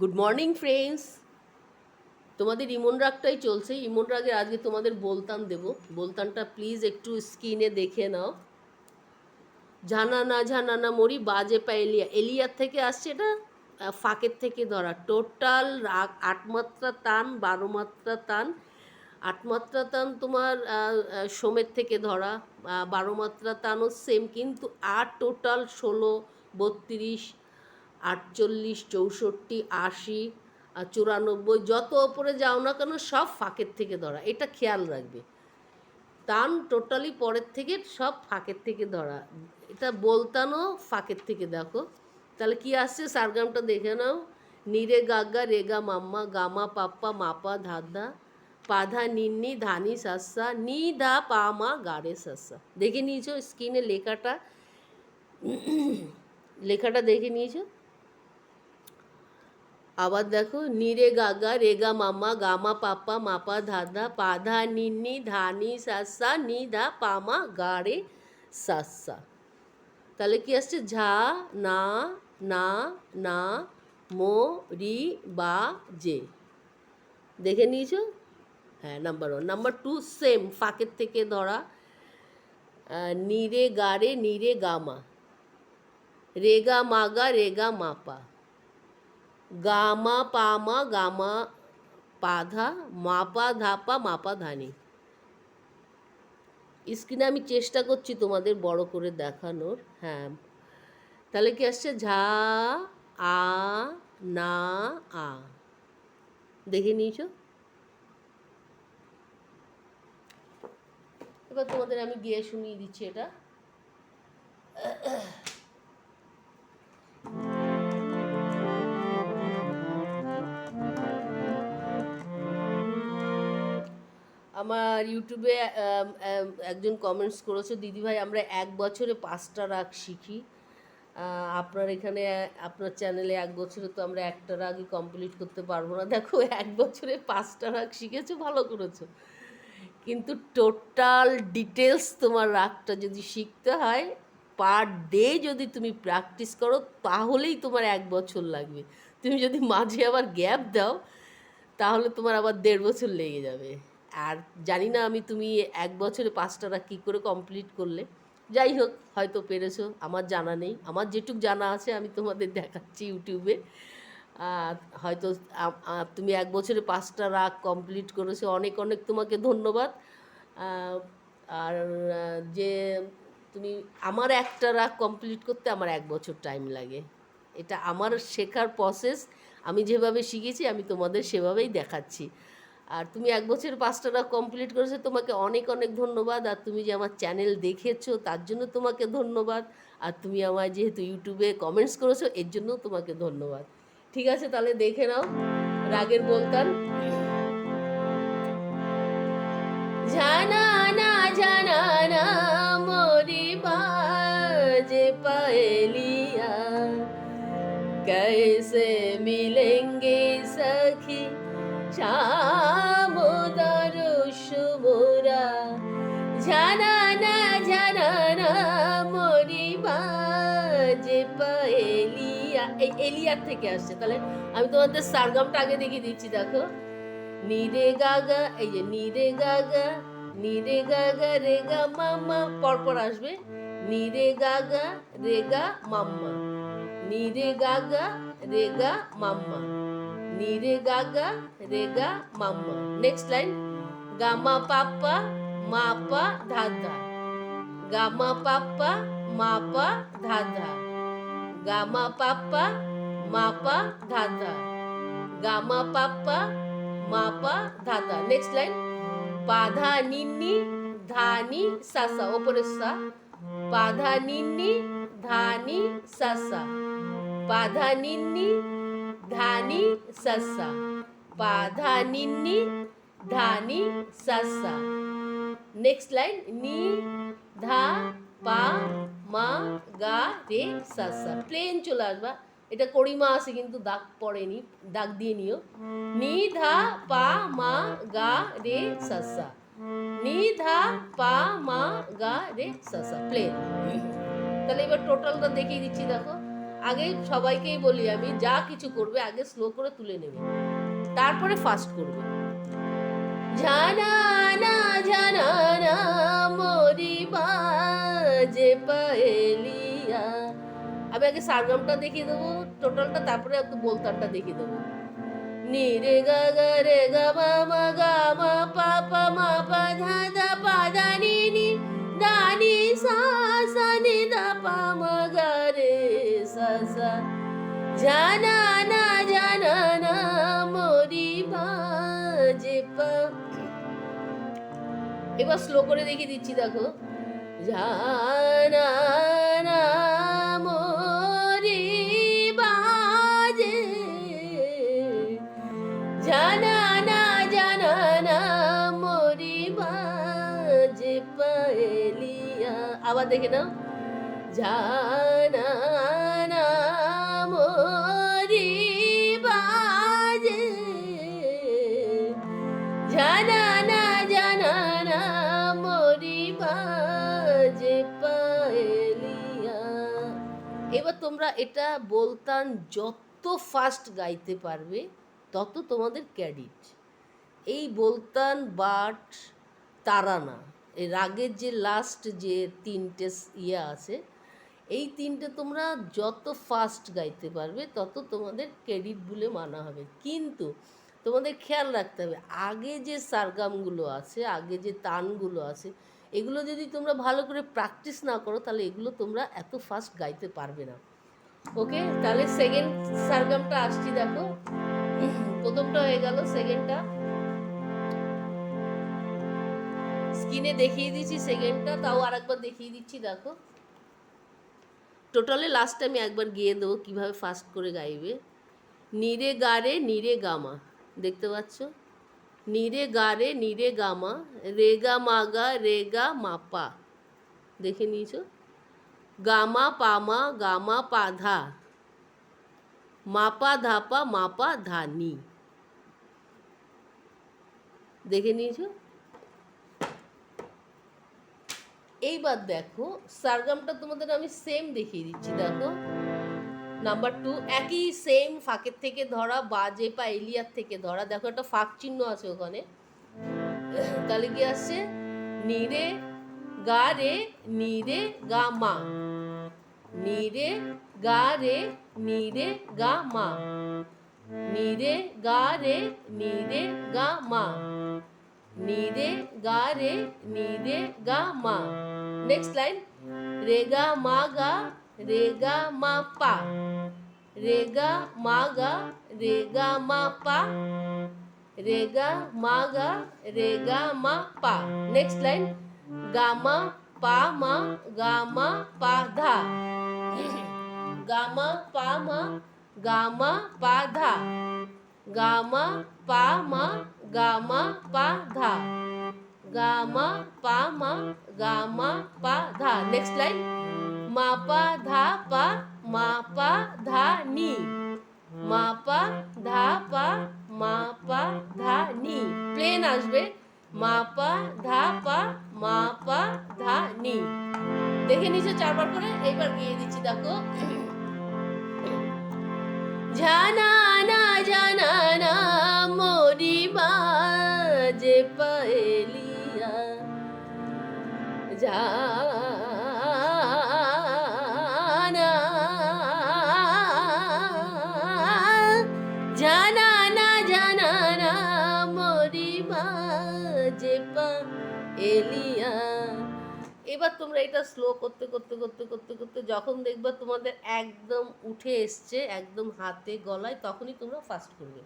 Good morning friends তোমাদের ইমন রাগটাই চলছে। ইমন রাগের আজকে তোমাদের বলতাম দেব। বলতানটা প্লিজ একটু স্ক্রিনে দেখে নাও। জানা না জানা না মরি বাজে পা এলিয়া। এলিয়ার থেকে আসছে এটা ফাঁকের থেকে ধরা। টোটাল রাগ, আট মাত্রা টান, বারো মাত্রা টান। আট টান তোমার সোমের থেকে ধরা। বারো মাত্রা টানও সেম কিন্তু আট টোটাল ষোলো, বত্রিশ আটচল্লিশ, চৌষট্টি, আশি চুরানব্বই, যত ওপরে যাও না কেন সব ফাঁকের থেকে ধরা। এটা খেয়াল রাখবে। তান টোটালি পরের থেকে সব ফাঁকের থেকে ধরা। এটা বলতানো ফাঁকের থেকে দেখো। তাহলে কি আসছে? সারগামটা দেখে নাও। নিরে গাগা, রেগা মাম্মা, গামা পাপ্পা, মাপা ধাদা পাধা নিন্নি, ধানি সাসা, নি দা পামা গাড়ে সাসা। দেখে নিয়েছো স্ক্রিনে লেখাটা? লেখাটা দেখে নিয়েছো? আবার দেখো নিরে গাগা রেগা মামা গামা পাপা মাপা ধাদা পাধা নিন্নি ধানি সাসা নি, ধা পামা গাড়ে সাসা তাহলে কি আসছে? ঝা, না না না, মো, রি, বা, জে। দেখে নিয়েছো? হ্যাঁ number one number two same ফাঁকের থেকে ধরা। নিরে গারে নিরে গামা রেগা মাগা রেগা মাপা গামা পামা গামা পাধা মাপা ধাপা মাপা ধানি স্ক্রিনে আমি চেষ্টা করছি তোমাদের বড় করে দেখানোর হ্যাঁ তাহলে কি আসছে ঝা আ না আ দেখে নিয়েছো এবার তোমাদের আমি গিয়ে শুনিয়ে দিচ্ছি এটা আমার ইউটিউবে একজন কমেন্টস করেছে দিদিভাই আমরা এক বছরে পাঁচটা রাগ শিখি। আপনার এখানে, আপনার চ্যানেলে এক বছরে তো আমরা একটা রাগই কমপ্লিট করতে পারব না। দেখো, এক বছরে পাঁচটা রাগ শিখেছো, ভালো করেছ। কিন্তু টোটাল ডিটেলস তোমার রাগটা যদি শিখতে হয় পার ডে যদি তুমি প্র্যাকটিস করো, তাহলেই তোমার এক বছর লাগবে। তুমি যদি মাঝে আবার গ্যাপ দাও, তাহলে তোমার আবার দেড় বছর লেগে যাবে। আর জানি না আমি তুমি এক বছরে পাঁচটা রাগ কী করে কমপ্লিট করলে। যাই হোক, হয়তো পেরেছ, আমার জানা নেই। আমার যেটুক জানা আছে, আমি তোমাদের দেখাচ্ছি ইউটিউবে। হয়তো তুমি এক বছরে পাঁচটা রাগ কমপ্লিট করেছ, অনেক অনেক তোমাকে ধন্যবাদ। আর যে তুমি আমার একটা রাগ কমপ্লিট করতে আমার এক বছর টাইম লাগে। এটা আমার শেখার প্রসেস আমি যেভাবে শিখেছি, আমি তোমাদের সেভাবেই দেখাচ্ছি। আর তুমি এক বছর পাঁচটা রাগ কমপ্লিট করেছো তোমাকে অনেক অনেক ধন্যবাদ আর তুমি যে আমার চ্যানেল দেখেছো তার জন্য তোমাকে ধন্যবাদ আর তুমি আমায় যেহেতু ইউটিউবে কমেন্টস করেছো এর জন্য তোমাকে ধন্যবাদ ঠিক আছে তাহলে দেখে নাও রাগের বলতাম জানা না জানা না মোরি বাজ পায়েলিয়া कैसे मिलेंगे सखी शाम শুভরা জানা না জানা না মরি বাজে এই এলিয়ার থেকে আসছে। তাহলে আমি তোমাদের সারগামটা আগে দেখিয়ে দিচ্ছি, দেখো। নিরে গাগা, এই যে নিরে গাগা নিরে গাগা রেগা মাম্মা, পরপর আসবে। নিরে গাগা রেগা মাম্মা। নিরে গাগা রেগা মাম্মা। নিরে গাগা রেগা মাম্মা নেক্সট লাইন গামা পাপ্পা মাপা ধাধা গামা পাপ্পা মাপা ধাধা গামা পাপ্পা মাপা ধাধা গামা পাপ্পা মাপা ধাধা নেক্সট লাইন পাধা নিন্নি ধানি সাসা ওপরে সা পাধা নিন্নি ধানি সাসা ধানি সাসা পাধা নিন্নি ধানি, সাসা। নেক্সট লাইন নি, ধা, পা, মা, গা, রে, সাসা। প্লেন চলে আসবা। এটা করিমা আছে, কিন্তু দাগ পড়েনি, দাগ দিয়ে নিও। নি, ধা, পা, মা, গা, রে, সাসা। নি, ধা, পা, মা, গা, রে, সাসা। প্লেন তাহলে এবার টোটালটা দেখিয়ে দিচ্ছি, দেখো। আগে সবাইকেই বলি আমি, যা কিছু করবে, আগে স্লো করে তুলে নেবে। তারপরে ফাস্ট করবে। জানা না জানা না মরি বাজে পায়েলিয়া। আমি আগে সারগামটা দেখিয়ে দেবো, টোটালটা, তারপরে একটু বলতানটা দেখিয়ে দেবো। নি রে গা গা রে গা, মা মা, গা, মা, পা পা, মা, পা, ধা ধা, পা, ধা, নি নি, দা, নি, সা সা, নি, দা, পা, মা, গা, রে, সা সা। জানা না জানা এবার স্লো করে দেখিয়ে দিচ্ছি, দেখো। জানা জানা না জানা না মরি বাজে পায়েলিয়া। আবার দেখে নাও। জানা না মরি বাজে। জানা এবার তোমরা এটা বলতান যত ফাস্ট গাইতে পারবে, তত তোমাদের ক্রেডিট এই বলতান বাট তারানা এই রাগের যে লাস্ট যে তিনটে ইয়ে আছে, এই তিনটে তোমরা যত ফাস্ট গাইতে পারবে, তত তোমাদের ক্রেডিট বলে মানা হবে। কিন্তু তোমাদের খেয়াল রাখতে হবে, আগে যে সারগামগুলো আছে, আগে যে তানগুলো আছে এগুলো যদি তোমরা ভালো করে প্র্যাকটিস না করো, তাহলে এগুলো তোমরা এত ফাস্ট গাইতে পারবে না। ওকে তাহলে সেকেন্ড সারগামটা আসছি দেখো। প্রথমটা হয়ে গেল সেকেন্ডটা স্ক্রিনে দেখিয়ে দিচ্ছি সেকেন্ডটা তাও আরেকবার দেখিয়ে দিচ্ছি দেখো। টোটালে লাস্ট আমি একবার গিয়ে দেবো কীভাবে ফাস্ট করে গাইবে। নিরে গারে, নিরে গামা। দেখতে পাচ্ছ? নিরে গারে নিরে গামা রেগা মাগা রেগা মাপা দেখে নিয়েছো গামা পামা গামা পাধা মাপা ধাপা মাপা ধানি দেখে নিয়েছো এইবার দেখো সারগামটা তোমাদের আমি সেম দেখিয়ে দিচ্ছি দেখো নাম্বার টু একই সেম ফাঁকের থেকে ধরা বাজে পা এলিয়ার থেকে ধরা। দেখো একটা ফাঁক চিহ্ন আছে ওখানে। তাহলে কি আসছে? নিরে গা রে নিরে গা মা। নিরে গা রে নিরে গা মা। নিরে গা রে নিরে গা মা। নিরে গা রে নিরে গা মা। নেক্সট লাইন রে গা মা গা রে গা মা পা রে গা মা গা রে গা মা পা রে গা মা গা রে গা মা পা নেক্সট লাইন গা মা পা মা গা মা পা ধা গা মা পা মা গা মা পা ধা গা মা পা মা গা মা পা ধা গা মা পা মা গা মা পা ধা নেক্সট লাইন মা পা ধা পা মা পা ধা নি মা পা ধা পা মা পা ধা নি প্লেন আসবে। মা পা ধা পা মা পা ধা নি দেখে নিছো চারবার করে? এইবার গিয়ে দিচ্ছি, দেখো। জানা না জানা না মোরি বাজে পায়েলিয়া। জানা পায়েলিয়া এবার তোমরা এটা স্লো করতে করতে করতে করতে করতে যখন দেখবা তোমাদের একদম উঠে এসছে, একদম হাতে গলায়, তখনই তোমরা ফাস্ট করবে।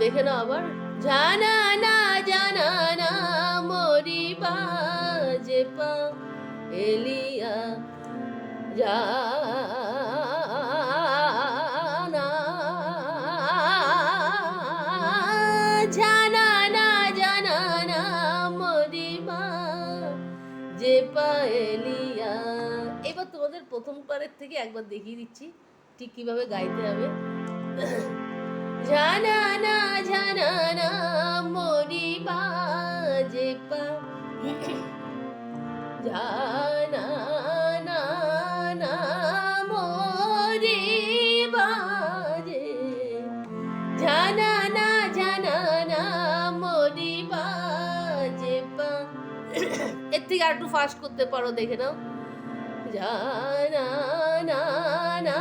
দেখে নাও আবার। জানা না জানা না মরি বাজে পা, এলিয়া জানা এবার তোমাদের প্রথম পারের থেকে একবার দেখিয়ে দিচ্ছি, ঠিক কীভাবে গাইতে হবে। জানা না জানা না মরি বাজে পা। জানা থেকে আর একটু ফাস্ট করতে পারো, দেখে নাও। জানা না না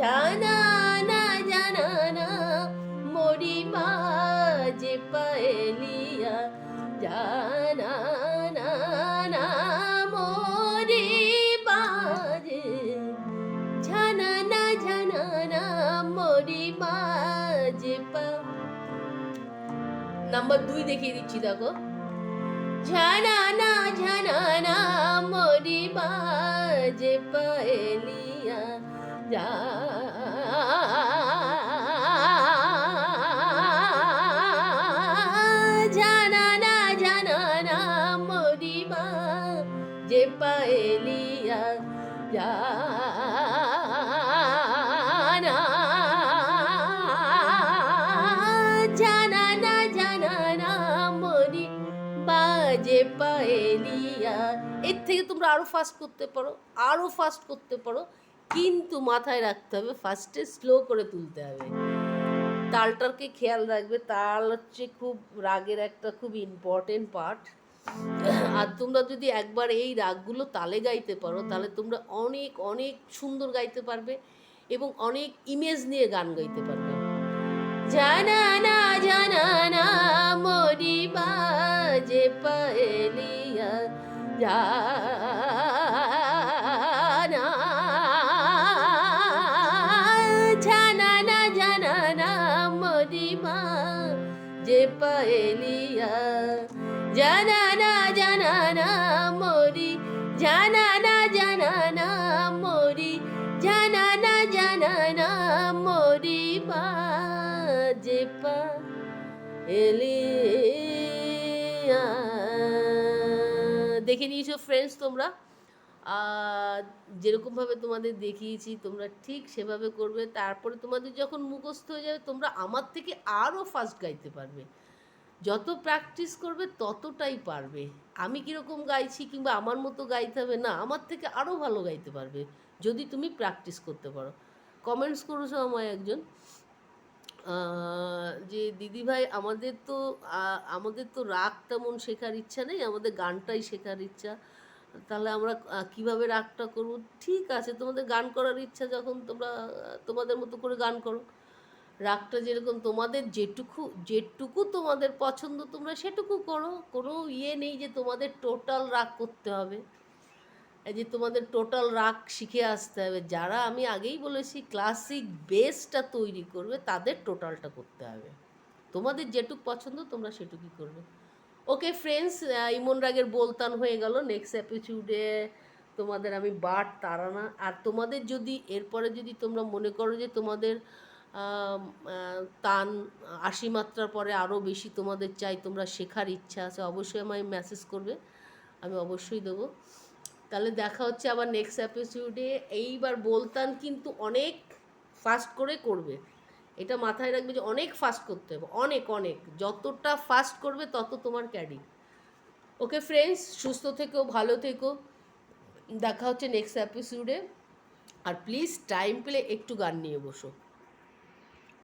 জানা না জানা না পায়েলিয়া। জানা নাম্বার দুই দেখিয়ে দিচ্ছি, দেখো। ঝানানা ঝানানা, মোরি বাজে পায়েলিয়া, যা। মোরি বাজে পায়েলিয়া, যা। থেকে তোমরা আরও ফাস্ট করতে পারো আরও ফাস্ট করতে পারো, কিন্তু মাথায় রাখতে হবে ফার্স্টে স্লো করে তুলতে হবে। তালটাকে খেয়াল রাখবে, তাল হচ্ছে খুব রাগের একটা খুব ইম্পর্টেন্ট পার্ট আর তোমরা যদি একবার এই রাগগুলো তালে গাইতে পারো, তাহলে তোমরা অনেক অনেক সুন্দর গাইতে পারবে এবং অনেক ইমেজ নিয়ে গান গাইতে পারবে। জানানা জানানা মোরি বাজে পায়েলিয়া। জানা জানানা জানানা মোরি বাজে পায়েলিয়া জানানা জানানা মোরি জানানা জানানা মোরি জানানা জানানা মোরি বাজে পা এলিয়া দেখে নিয়েছো ফ্রেন্ডস তোমরা। যেরকমভাবে তোমাদের দেখিয়েছি, তোমরা ঠিক সেভাবে করবে। তারপরে তোমাদের যখন মুখস্থ হয়ে যাবে, তোমরা আমার থেকে আরও ফাস্ট গাইতে পারবে। যত প্র্যাকটিস করবে, ততটাই পারবে। আমি কীরকম গাইছি কিংবা আমার মতো গাইতে হবে, না, আমার থেকে আরও ভালো গাইতে পারবে। যদি তুমি প্র্যাকটিস করতে পারো। কমেন্টস করেছ আমায় একজন। যে দিদিভাই আমাদের তো আমাদের তো রাগ তেমন শেখার ইচ্ছা নেই, আমাদের গানটাই শেখার ইচ্ছা। তাহলে আমরা কীভাবে রাগটা করব? ঠিক আছে, তোমাদের গান করার ইচ্ছা যখন তোমরা, তোমাদের মতো করে গান করো। রাগটা যেরকম তোমাদের যেটুকু যেটুকু তোমাদের পছন্দ তোমরা সেটুকু করো। কোনো ইয়ে নেই যে তোমাদের টোটাল রাগ করতে হবে। যে তোমাদের টোটাল রাগ শিখে আসতে হবে। যারা আমি আগেই বলেছি ক্লাসিক বেসটা তৈরি করবে, তাদের টোটালটা করতে হবে। তোমাদের যেটুক পছন্দ, তোমরা সেটুকুই করবে। ওকে ফ্রেন্ডস ইমন রাগের বলতান হয়ে গেল। নেক্সট এপিসোডে তোমাদের আমি বাট তারানা আর তোমাদের যদি, এরপরে যদি তোমরা মনে করো যে তোমাদের তান আশি মাত্রার পরে আরও বেশি তোমাদের চাই, তোমরা শেখার ইচ্ছা আছে, অবশ্যই আমায় মেসেজ করবে। আমি অবশ্যই দেবো। তাহলে দেখা হচ্ছে আবার নেক্সট এপিসোডে এইবার বলতাম কিন্তু অনেক ফাস্ট করে করবে। এটা মাথায় রাখবে যে অনেক ফাস্ট করতে হবে, অনেক অনেক। যতটা ফাস্ট করবে তত তোমার ক্যাডি ওকে ফ্রেন্ডস সুস্থ থেকো, ভালো থেকো। দেখা হচ্ছে নেক্সট এপিসোডে আর প্লিজ টাইম পেলে একটু গান নিয়ে বসো।